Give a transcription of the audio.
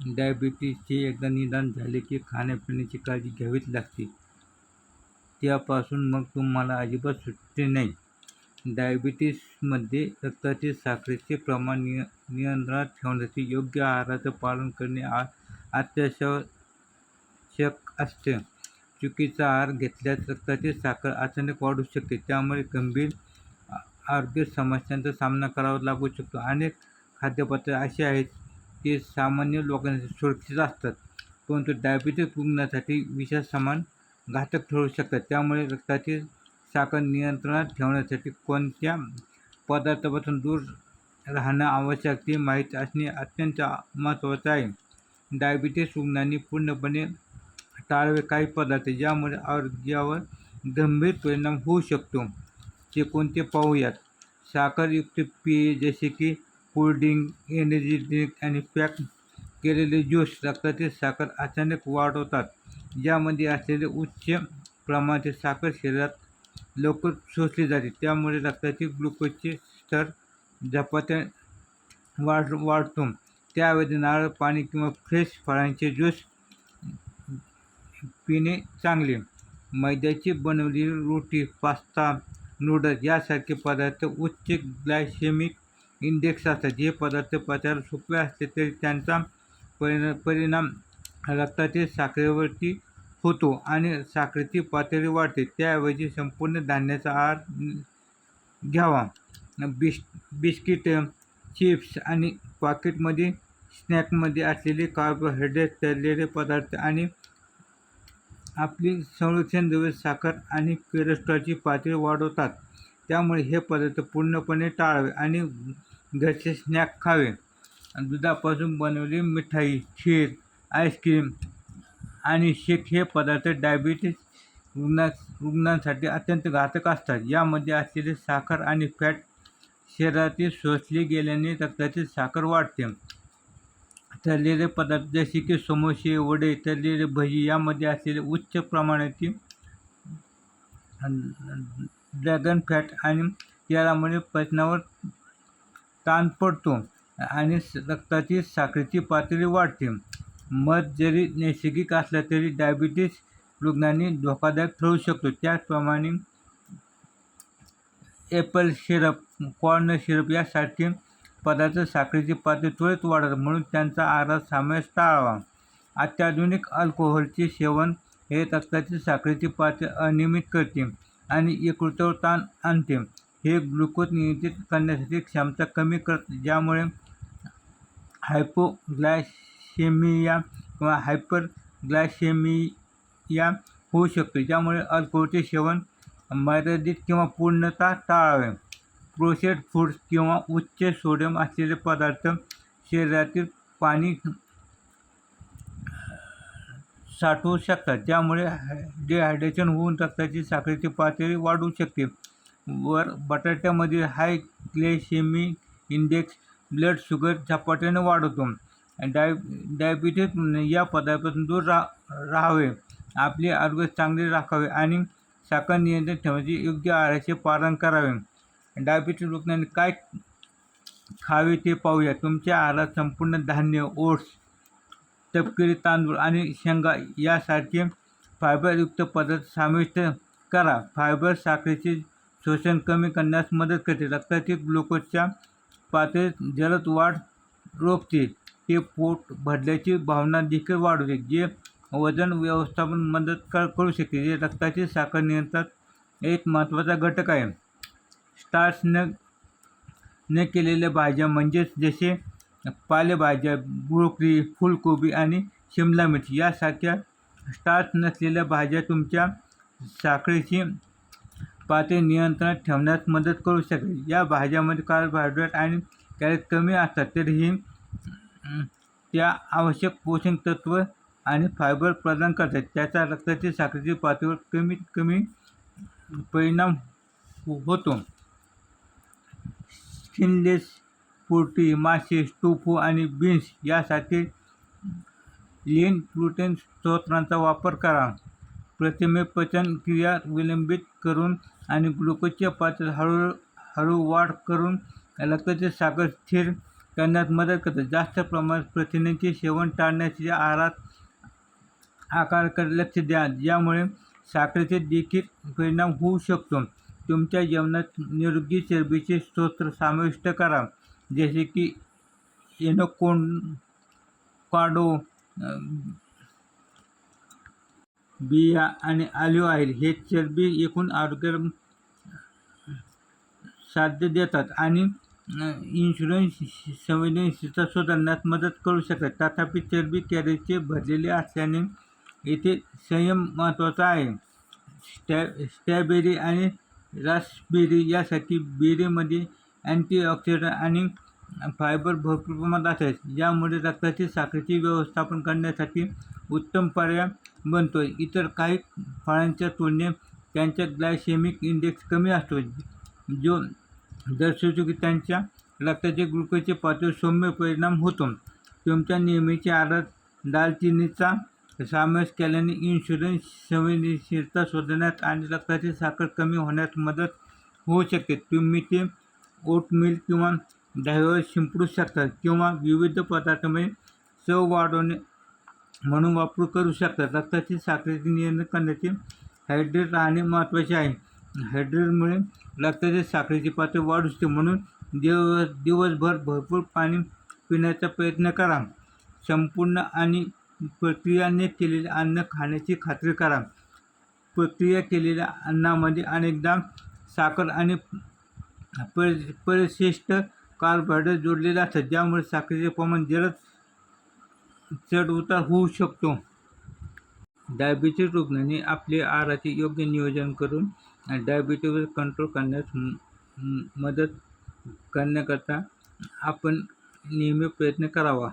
डायबिटीसचे एकदा निदान झाले की खाण्यापिण्याची काळजी घ्यावीच लागते. त्यापासून मग तुम्हाला अजिबात सुटते नाही. डायबिटीसमध्ये रक्तातील साखरेचे प्रमाण निय नियंत्रणात ठेवण्यासाठी योग्य आहाराचं पालन करणे आ अत्यावश्यक असते. चुकीचा आहार घेतल्यास रक्तातील साखर अचानक वाढू शकते. त्यामुळे गंभीर आरोग्य समस्यांचा सामना करावा लागू शकतो. अनेक खाद्यपदार्थ असे आहेत ते सामान्य लोकांसाठी सुरक्षित असतात परंतु डायबिटीस रुग्णासाठी विषासमान घातक ठरू शकतात. त्यामुळे रक्ताची साखर नियंत्रणात ठेवण्यासाठी कोणत्या पदार्थापासून दूर राहणं आवश्यक ते माहीत असणे अत्यंत महत्त्वाचं आहे. डायबिटीस रुग्णांनी पूर्णपणे टाळावे काही पदार्थ ज्यामुळे आरोग्यावर गंभीर परिणाम होऊ शकतो. ते कोणते पाहूयात? साखरयुक्त पेय जसे की कोल्ड्रिंक एनर्जी ड्रिंक आणि पॅक केलेले ज्यूस रक्तातील साखर अचानक वाढवतात. ज्यामध्ये असलेले उच्च प्रमाणाचे साखर शरीरात लवकर शोषली जाते. त्यामुळे रक्ताचे ग्लुकोजचे स्तर झपाट्याने वाढ वाढतो. त्याऐवजी नारळ पाणी किंवा फ्रेश फळांचे ज्यूस पिणे चांगले. मैद्याची बनवलेली रोटी पास्ता नूडल्स यासारखे पदार्थ उच्च ग्लायसेमिक इंडेक्स असतात. जे पदार्थ पचायला सोपे असते तरी त्यांचा परिणा परिणाम रक्तातील साखरेवरती होतो आणि साखरेची पातळी वाढते. त्याऐवजी संपूर्ण धान्याचा आहार घ्यावा. बिस् बिस्किट चिप्स आणि पॉकेटमध्ये स्नॅकमध्ये असलेले कार्बोहायड्रेट तळलेले पदार्थ आणि आपली संरक्षण द्रव्य साखर आणि कोलेस्ट्रॉलची पातळी वाढवतात. त्यामुळे हे पदार्थ पूर्णपणे टाळावे आणि घरचे स्नॅक खावे. दुधापासून बनवलेली मिठाई खीर आईस्क्रीम आणि शेक हे पदार्थ डायबिटीस रुग्णा रुग्णांसाठी अत्यंत घातक असतात. यामध्ये असलेले साखर आणि फॅट शरीरातील शोषले गेल्याने रक्ताची साखर वाढते. तळलेले पदार्थ जसे की समोसे वडे तळलेले भजी यामध्ये असलेले उच्च प्रमाणाची ड्रॅगन फॅट आणि तेलामुळे पचनावर ताण पडतो आणि रक्ताची साखरेची पातळी वाढते. मध जरी नैसर्गिक असला तरी डायबिटीस रुग्णांनी धोकादायक ठरू शकतो. त्याचप्रमाणे ॲपल सिरप कॉर्न सिरप यासारखे पदार्थ साखरेची पातळी त्वरित वाढतात म्हणून त्यांचा आहारात समावेश टाळावा. अत्याधुनिक अल्कोहोलचे सेवन हे रक्ताची साखरेची पातळी अनियमित करते. आणि यकृतावर ताण आणते हे ग्लुकोज नियंत्रित करण्यासाठी क्षमता कमी करते ज्यामुळे हायपोग्लायसेमिया किंवा हायपरग्लायसेमिया होऊ शकतो ज्यामुळे अल्कोहोलचे सेवन मर्यादित किंवा पूर्णतः टाळावे. प्रोसेस्ड फूड्स किंवा उच्च सोडियम असलेले पदार्थ शरीरातील पाणी साठवू शकतात. ज्यामुळे डिहायड्रेशन होऊन रक्ताची साखरेची पातळी वाढू शकते. वर बटाट्यामध्ये high glycemic index blood sugar झपाट्याने वाढवतो डाय डायबिटीस या पदार्थापासून दूर रा राहावे. आपले आरोग्य चांगले राखावे आणि साखर नियंत्रित ठेवण्याचे योग्य आहाराचे पालन करावे. डायबिटीस रुग्णांनी काय खावे ते पाहूया. तुमच्या आहारात संपूर्ण धान्य ओट्स तपकिरी तांदूळ आणि शेंगा यासारखे फायबरयुक्त पदार्थ समाविष्ट करा. फायबर साखरेचे शोषण कमी करण्यास मदत करते. रक्तातील ग्लुकोजच्या पातळीत जलद वाढ रोखते. ते पोट भरल्याची भावना देखील वाढवते जे वजन व्यवस्थापन मदत कर करू शकते. जे रक्ताची साखर नियंत्रणात एक महत्त्वाचा घटक आहे. स्टार्च न न केलेल्या भाज्या म्हणजेच जसे पालेभाज्या ब्रोकली फुलकोबी आणि शिमला मिरची यासारख्या स्टार्च नसलेल्या भाज्या तुमच्या साखरेची पातळी नियंत्रणात ठेवण्यास मदत करू शकेल. या भाज्यामध्ये कार्बोहायड्रेट आणि कॅलरी कमी असतात तरीही त्या आवश्यक पोषक तत्व आणि फायबर प्रदान करतात. त्याचा रक्ताची साखरेची पातळीवर कमीत कमी परिणाम होतो. स्किनलेस पोल्ट्री मासे टोफू आणि बीन्स यासाठी लीन ग्लुटेन स्त्रोतांचा वापर करा. प्रतिमे पचन क्रिया विलंबित करून आणि ग्लुकोजच्या पातळीत हळू हळू वाढ करून रक्ताचे साखर स्थिर करण्यात मदत करते. जास्त प्रमाणात प्रथिनांचे सेवन टाळण्याचे आहारात आकाराकडे लक्ष द्या. ज्यामुळे साखरेचे देखील परिणाम होऊ शकतो. तुमच्या जेवणात निरोगी चरबीचे स्रोत समाविष्ट करा. जसे की एनोकोन बिया आणि ऑलिव्ह ऑइल हे चरबी एकूण आरोग्य साध्य देतात आणि इन्शुरन्स संवेदनशीलता सुधारण्यात मदत करू शकतात. तथापि चरबी कॅरेचे भरलेले असल्याने येथे संयम महत्त्वाचा आहे. स्टॅ स्ट्रॉबेरी आणि रासबेरी यासाठी बेरीमध्ये अँटीऑक्सिडंट आणि फायबर भरपूर प्रमाणात असतात ज्यामुळे रक्ताची साखरेचे व्यवस्थापन करण्यासाठी उत्तम पर्याय बनतो. इतर काही फळांच्या तुलनेत त्यांचा ग्लायसेमिक इंडेक्स कमी असतो जो दर्शवतो की त्यांच्या रक्ताचे ग्लुकोजचे पातळी सौम्य परिणाम होतो. तुमच्या नेहमीच्या आहारात दालचिनीचा समावेश केल्याने इन्शुरन्स संवेदनशीलता शोधण्यात आणि रक्ताची साखर कमी होण्यास मदत होऊ शकते. तुम्ही ते ओट ओटमील किंवा दह्यावर शिंपडू शकतात किंवा विविध पदार्थामध्ये चव वाढवणे म्हणून वापर करू शकतात. रक्ताची साखरेचे नियंत्रण करण्याचे हायड्रेट राहणे महत्त्वाचे आहे. हायड्रेटमुळे रक्ताच्या साखरेची पातळी वाढू शकते म्हणून दिव दिवसभर भरपूर पाणी पिण्याचा प्रयत्न करा. संपूर्ण आणि प्रक्रियाने केलेले अन्न खाण्याची खात्री करा. प्रक्रिया केलेल्या अन्नामध्ये अनेकदा साखर आणि पर परिशिष्ट कार्बोहायड्रेट जोडलेले असतात ज्यामुळे साखरेचे प्रमाण जलद चढ उतार होऊ शकतो. डायबिटीज रुग्णांनी आपले आहाराचे योग्य नियोजन करून डायबिटीजवर कंट्रोल करण्यास मदत करण्याकरता आपण नेहमी प्रयत्न करावा.